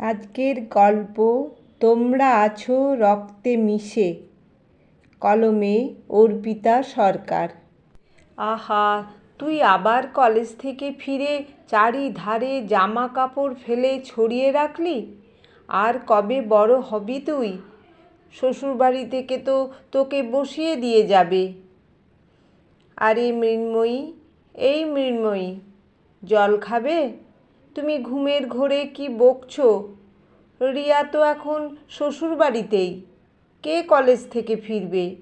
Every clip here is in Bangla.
আজকের গল্প, তোমরা আছো রক্তে মিশে কলমে, অর্পিতা সরকার। আহা, তুই আবার কলেজ থেকে ফিরে চারিধারে জামা কাপড় ফেলে ছড়িয়ে রাখলি? আর কবে বড় হবি তুই? শ্বশুরবাড়ি থেকে তো তোকে বসিয়ে দিয়ে যাবে। আরে মৃন্ময়ী, এই মৃন্ময়ী, জল খাবে? তুমি ঘুমের ঘোরে কি বকছো? রিয়া তো এখন শ্বশুরবাড়িতেই। কে কলেজ থেকে ফিরবে?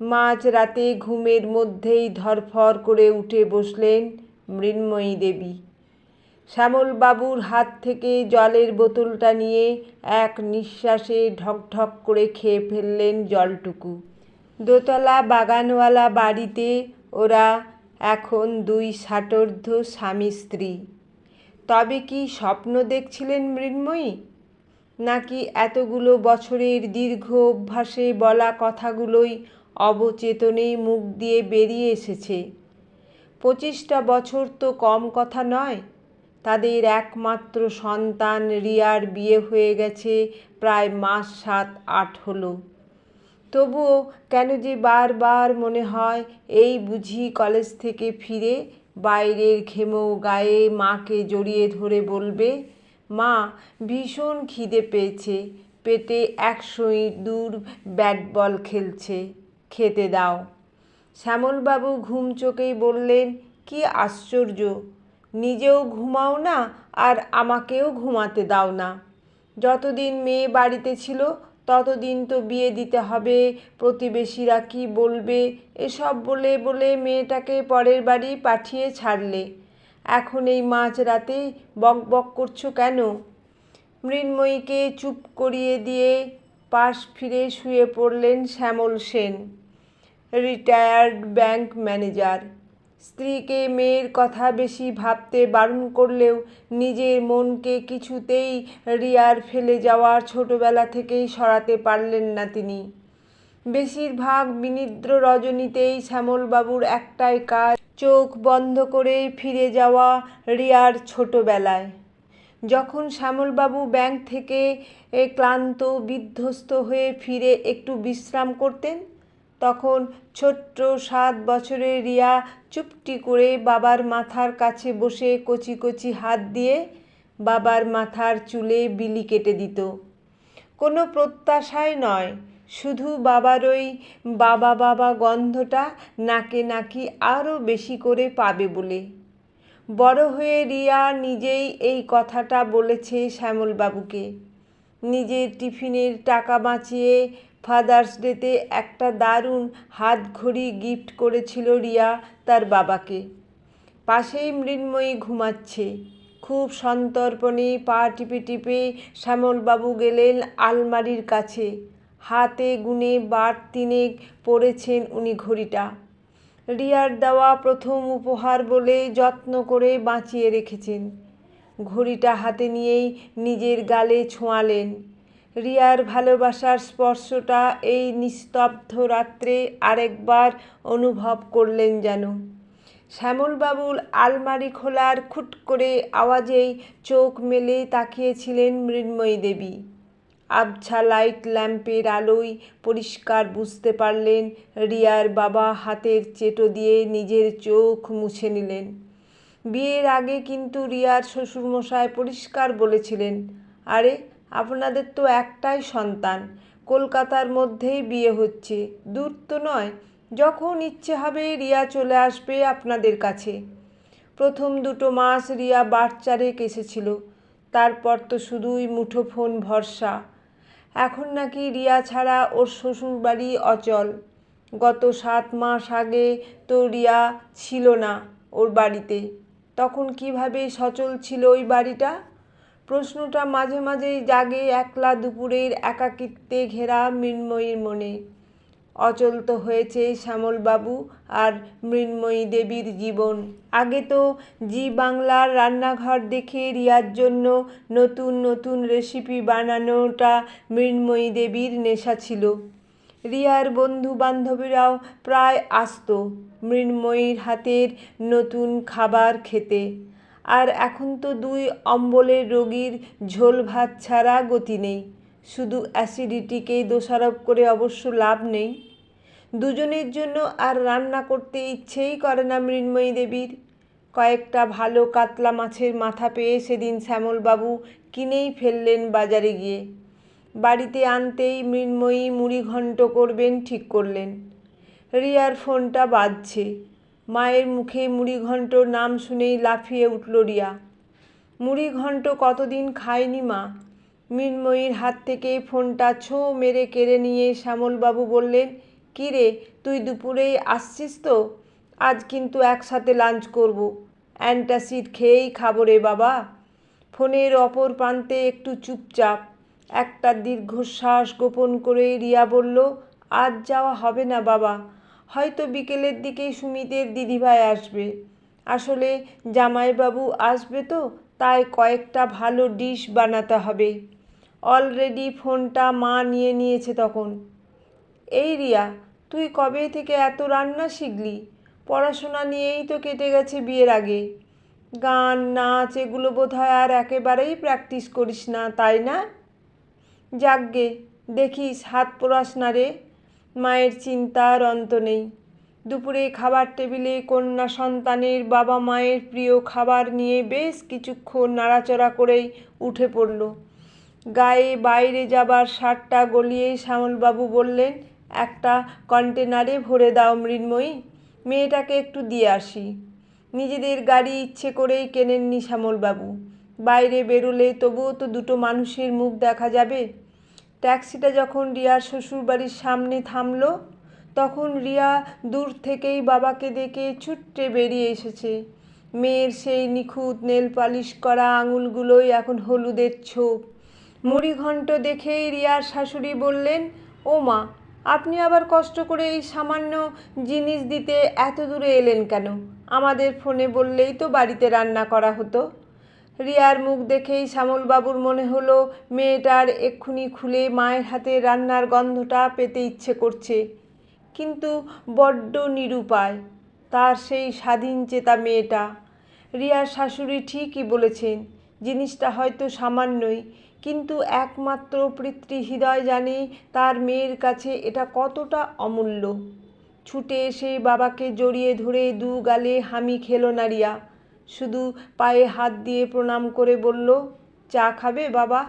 মাঝ রাতে ঘুমের মধ্যেই ধরফর করে উঠে বসলেন মৃন্ময়ী দেবী। শ্যামলবাবুর হাত থেকে জলের বোতলটা নিয়ে এক নিঃশ্বাসে ঢকঢক করে খেয়ে ফেললেন জলটুকু। দোতলা বাগানওয়ালা বাড়িতে ওরা এখন দুই ষাটোর্ধ স্বামী স্ত্রী। তবে কি স্বপ্ন দেখছিলেন মৃন্ময়ী? নাকি এতগুলো বছরের দীর্ঘ অভ্যাসে বলা কথাগুলোই অবচেতনে মুখ দিয়ে বেরিয়ে এসেছে? পঁচিশটা বছর তো কম কথা নয়। তাদের একমাত্র সন্তান রিয়ার বিয়ে হয়ে গেছে প্রায় মাস সাত আট হলো। তবুও কেন যে বারবার মনে হয় এই বুঝি কলেজ থেকে ফিরে বাইরের ঘেমো গায়ে মাকে জড়িয়ে ধরে বলবে, মা, ভীষণ খিদে পেয়েছে। পেটে একশো দূর ব্যাট বল খেলছে, খেতে দাও। শ্যামলবাবু ঘুম চোখেই বললেন, কি আশ্চর্য! নিজেও ঘুমাও না আর আমাকেও ঘুমাতে দাও না। যতদিন মেয়ে বাড়িতে ছিল ততদিন তো বিয়ে দিতে হবে, প্রতিবেশীরা কি বলবে? এসব বলে বলে মেয়েটাকে পরের বাড়ি পাঠিয়ে ছাড়লে। এখন এই মাঝ রাতে বক বক করছ কেন? মৃন্ময়ীকে চুপ করিয়ে দিয়ে পাশ ফিরে শুয়ে পড়লেন Shyamal Sen retired bank manager স্ত্রীকে মেয়ের কথা বেশি ভাবতে বারণ করলেও নিজের মনকে কিছুতেই রিয়ার ফেলে যাওয়ার ছোটবেলা থেকেই সরাতে পারলেন না তিনি। বেশিরভাগ বিনিদ্র রজনীতেই শ্যামলবাবুর একটাই কাজ, চোখ বন্ধ করে ফিরে যাওয়া রিয়ার ছোটবেলায়। যখন শ্যামলবাবু ব্যাংক থেকে ক্লান্ত, বিধ্বস্ত হয়ে ফিরে একটু বিশ্রাম করতেন তখন ছোট্ট সাত বছরের রিয়া চুপটি করে বাবার মাথার কাছে বসে কচি কচি হাত দিয়ে বাবার মাথার চুলে বিলি কেটে দিত। কোনো প্রত্যাশায় নয়, শুধু বাবার ওই বাবা বাবা গন্ধটা নাকে নাকি আরও বেশি করে পাবে বলে। বড় হয়ে রিয়া নিজেই এই কথাটা বলেছে শ্যামলবাবুকে। নিজের টিফিনের টাকা বাঁচিয়ে ফাদার্স ডেতে একটা দারুণ হাত ঘড়ি গিফট করেছিল রিয়া, তার বাবাকে। পাশেই মৃন্ময়ী ঘুমাচ্ছে। খুব সন্তর্পণে পা টিপে টিপে শ্যামলবাবু গেলেন আলমারির কাছে। হাতে গুনে বার তিনেক পড়েছেন উনি ঘড়িটা। রিয়ার দেওয়া প্রথম উপহার বলে যত্ন করে বাঁচিয়ে রেখেছেন। ঘড়িটা হাতে নিয়েই নিজের গালে ছোঁয়ালেন। রিয়ার ভালোবাসার স্পর্শটা এই নিস্তব্ধ রাত্রে আরেকবার অনুভব করলেন যেন। শ্যামলবাবুর আলমারি খোলার খুট করে আওয়াজেই চোখ মেলে তাকিয়েছিলেন মৃন্ময়ী দেবী। আবছা লাইট ল্যাম্পের আলোয় পরিষ্কার বুঝতে পারলেন রিয়ার বাবা হাতের চেটো দিয়ে নিজের চোখ মুছে নিলেন। বিয়ের আগে কিন্তু রিয়ার শ্বশুরমশাই পরিষ্কার বলেছিলেন, আরে আপনাদের তো একটাই সন্তান। কলকাতার মধ্যেই বিয়ে হচ্ছে। দূর তো নয়, যখন ইচ্ছে হবে রিয়া চলে আসবে আপনাদের কাছে। প্রথম দুটো মাস রিয়া বাচ্চারেক এসেছিল, তারপর তো শুধুই মুঠোফোন ভরসা। এখন নাকি রিয়া ছাড়া ওর শ্বশুর বাড়ি অচল। গত সাত মাস আগে তো রিয়া ছিল না ওর বাড়িতে। তখন কীভাবে সচল ছিল ওই বাড়িটা? প্রশ্নটা মাঝে মাঝেই জাগে একলা দুপুরের একাকিত্বে ঘেরা মৃন্ময়ীর মনে। অচল তো হয়েছে শ্যামলবাবু আর মৃন্ময়ী দেবীর জীবন। আগে তো জি বাংলার রান্নাঘর দেখে রিয়ার জন্য নতুন নতুন রেসিপি বানানোটা মৃন্ময়ী দেবীর নেশা ছিল। রিয়ার বন্ধু বান্ধবীরাও প্রায় আসত মৃন্ময়ীর হাতের নতুন খাবার খেতে। আর এখন তো দুই অম্বলের রোগীর ঝোল ভাত ছাড়া গতি নেই। শুধু অ্যাসিডিটিকেই দোষারোপ করে অবশ্য লাভ নেই। দুজনের জন্য আর রান্না করতে ইচ্ছেই করে না মৃন্ময়ী দেবীর। কয়েকটা ভালো কাতলা মাছের মাথা পেয়ে সেদিন শ্যামলবাবু কিনেই ফেললেন বাজারে গিয়ে। বাড়িতে আনতেই মৃন্ময়ী মুড়ি ঘন্ট করবেন ঠিক করলেন। রিয়ার ফোনটা বাজছে। মায়ের মুখে মুড়ি ঘন্টর নাম শুনেই লাফিয়ে উঠল রিয়া। মুড়ি ঘন্ট কতদিন খায়নি মা? মৃন্ময়ীর হাত থেকে ফোনটা ছো মেরে কেড়ে নিয়ে শ্যামলবাবু বললেন, কী রে, তুই দুপুরেই আসছিস তো? আজ কিন্তু একসাথে লাঞ্চ করব। অ্যান্টাসিড খেয়েই খাব রে বাবা। ফোনের অপর প্রান্তে একটু চুপচাপ, একটা দীর্ঘশ্বাস গোপন করে রিয়া বলল, আজ যাওয়া হবে না বাবা। হয়তো বিকেলের দিকেই সুমিতের দিদিভাই আসবে। আসলে জামাইবাবু আসবে তো, তাই কয়েকটা ভালো ডিশ বানাতে হবে। অলরেডি ফোনটা মা নিয়ে নিয়েছে তখন। এই রিয়া, তুই কবে থেকে এত রান্না শিখলি? পড়াশোনা নিয়েই তো কেটে গেছে বিয়ের আগে। গান, নাচ এগুলো বোধহয় আর একেবারেই প্র্যাকটিস করিস না, তাই না? যাকগে দেখিস হাত পোড়াস না রে। মায়ের চিন্তার অন্ত নেই। দুপুরে খাবার টেবিলে কন্যা সন্তানের বাবা মায়ের প্রিয় খাবার নিয়ে বেশ কিছুক্ষণ নাড়াচড়া করেই উঠে পড়ল। গায়ে বাইরে যাবার শার্টটা গলিয়ে শ্যামলবাবু বললেন, একটা কন্টেনারে ভরে দাও মৃন্ময়ী, মেয়েটাকে একটু দিয়ে আসি। নিজেদের গাড়ি ইচ্ছে করেই কেনেননি শ্যামলবাবু। বাইরে বেরোলে তবুও তো দুটো মানুষের মুখ দেখা যাবে। ট্যাক্সিটা যখন রিয়ার শ্বশুরবাড়ির সামনে থামলো, তখন রিয়া দূর থেকেই বাবাকে দেখে ছুট্টে বেরিয়ে এসেছে। মেয়ের সেই নিখুঁত নেল পালিশ করা আঙুলগুলোই এখন হলুদের ছোপ। মুড়িঘণ্ট দেখেই রিয়ার শাশুড়ি বললেন, ও মা, আপনি আবার কষ্ট করে এই সামান্য জিনিস দিতে এত দূরে এলেন কেন? আমাদের ফোনে বললেই তো বাড়িতে রান্না করা হতো। রিয়ার মুখ দেখেই শ্যামলবাবুর মনে হলো, মেয়েটার এক্ষুনি খুলে মায়ের হাতে রান্নার গন্ধটা পেতে ইচ্ছে করছে। কিন্তু বড্ড নিরুপায়, তার সেই স্বাধীন চেতা মেয়েটা। রিয়ার শাশুড়ি ঠিকই বলেছেন, জিনিসটা হয়তো সামান্যই, কিন্তু একমাত্র পিতৃ হৃদয় জানে তার মেয়ের কাছে এটা কতটা অমূল্য। ছুটে এসে বাবাকে জড়িয়ে ধরে দু গালে হামি খেলো না রিয়া। শুধু পায়ে হাত দিয়ে প্রণাম করে বলল, চা খাবে বাবা?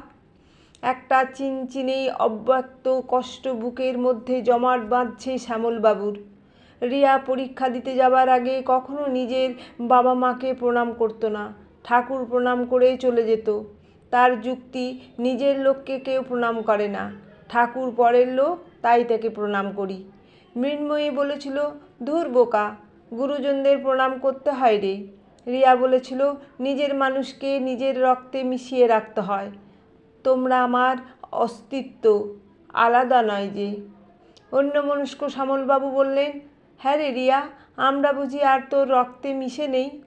একটা চিনচিনেই অব্যক্ত কষ্ট বুকের মধ্যে জমাট বাঁধছে শ্যামলবাবুর। রিয়া পরীক্ষা দিতে যাবার আগে কখনো নিজের বাবা মাকে প্রণাম করতো না, ঠাকুর প্রণাম করে চলে যেত। তার যুক্তি, নিজের লোককে কেউ প্রণাম করে না, ঠাকুর পরের লোক, তাই তাকে প্রণাম করি। মৃন্ময়ী বলেছিল, ধুর বোকা, গুরুজনদের প্রণাম করতে হয় রে। রিয়া বলেছিল, নিজের মানুষকে নিজের রক্তে মিশিয়ে রাখতে হয়। তোমরা আমার অস্তিত্ব আলাদা নয় যে। অন্য মনস্ক শ্যামলবাবু বললেন হ্যাঁ রে রিয়া, আমরা বুঝি আর তোর রক্তে মিশে নেই।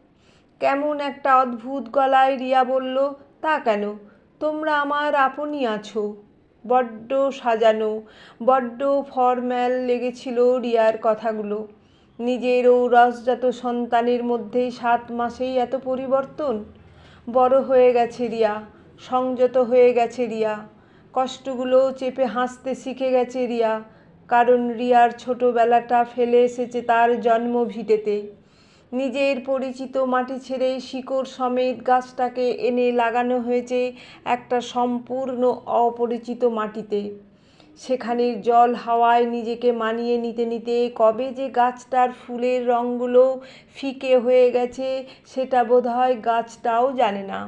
কেমন একটা অদ্ভুত গলায় রিয়া বলল, তা কেন? তোমরা আমার আপনই আছো। বড্ড সাজানো, বড্ড ফরম্যাল লেগেছিল রিয়ার কথাগুলো। নিজের ও রসজাত সন্তানের মধ্যেই সাত মাসেই এত পরিবর্তন? বড় হয়ে গেছে রিয়া, সংযত হয়ে গেছে রিয়া। কষ্টগুলো চেপে হাসতে শিখে গেছে রিয়া, কারণ রিয়ার ছোটোবেলাটা ফেলে এসেছে তার জন্মভিটেতে নিজের পরিচিত মাটি ছেড়ে শিকড় সমেত গাছটাকে এনে লাগানো হয়েছে একটা সম্পূর্ণ অপরিচিত মাটিতে। সেখানের জল হাওয়ায় নিজেকে মানিয়ে নিতে নিতে কবে যে গাছটার ফুলের রঙগুলো ফিকে হয়ে গেছে সেটা বোধহয় গাছটাও জানে না।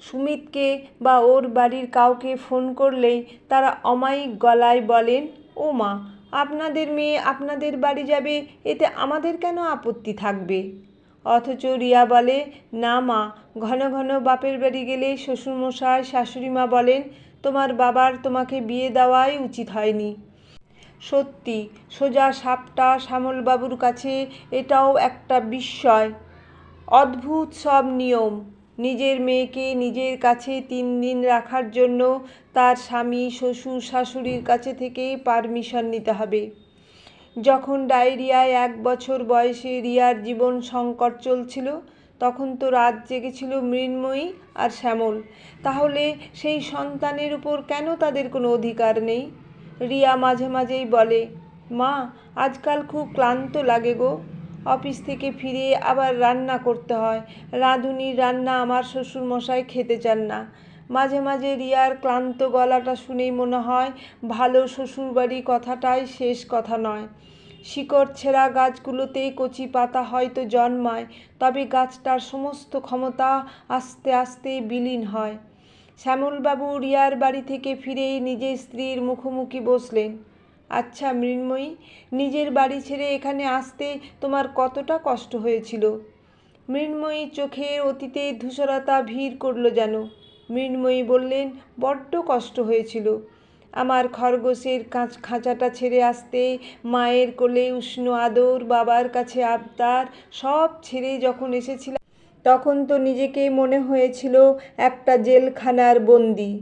সুমিতকে বা ওর বাড়ির কাউকে ফোন করলেই তারা অমায়িক গলায় বলেন, ও মা, আপনাদের মেয়ে আপনাদের বাড়ি যাবে, এতে আমাদের কেন আপত্তি থাকবে? অথচ রিয়া বলে, না মা, ঘন ঘন বাপের বাড়ি গেলে শ্বশুরমশাই, শাশুড়িমা বলেন তোমার বাবার তোমাকে বিয়ে দেওয়াই উচিত হয়নি। সত্যি, সোজা সাপটা শ্যামলবাবুর কাছে এটাও একটা বিস্ময়। অদ্ভুত সব নিয়ম। নিজের মেয়েকে নিজের কাছে তিন দিন রাখার জন্য তার স্বামী, শ্বশুর, শাশুড়ির কাছে থেকে পারমিশন নিতে হবে। যখন ডায়রিয়ায় এক বছর বয়সে রিয়ার জীবন সংকট চলছিল তখন তো রাত জেগেছিল মৃন্ময়ী আর শ্যামল। তাহলে সেই সন্তানের উপর কেন তাদের কোনো অধিকার নেই? রিয়া মাঝে মাঝেই বলে, মা, আজকাল খুব ক্লান্ত লাগে গো। অফিস থেকে ফিরে আবার রান্না করতে হয়। রাঁধুনির রান্না আমার শ্বশুরমশাই খেতে চান না। মাঝে মাঝে রিয়ার ক্লান্ত গলাটা শুনেই মনে হয় ভালো শ্বশুরবাড়ি কথাটাই শেষ কথা নয়। শিকড় ছেঁড়া গাছগুলোতে কচি পাতা হয়তো জন্মায়, তবে গাছটার সমস্ত ক্ষমতা আস্তে আস্তে বিলীন হয়। শ্যামলবাবু রিয়ার বাড়ি থেকে ফিরেই নিজের স্ত্রীর মুখোমুখি বসলেন। আচ্ছা মৃন্ময়ী, নিজের বাড়ি ছেড়ে এখানে আসতে তোমার কতটা কষ্ট হয়েছিল? মৃন্ময়ী চোখের অতীতে ধূসরতা ভিড় করল যেন। মৃন্ময়ী বললেন, বড্ড কষ্ট হয়েছিল। আমার খরগোশের কাঁচ খাঁচাটা ছেড়ে আসতে মায়ের কোলে উষ্ণ আদর, বাবার কাছে আবদার সব ছেড়ে যখন এসেছিলাম, তখন তো নিজেকে মনে হয়েছিল একটা জেলখানার বন্দি।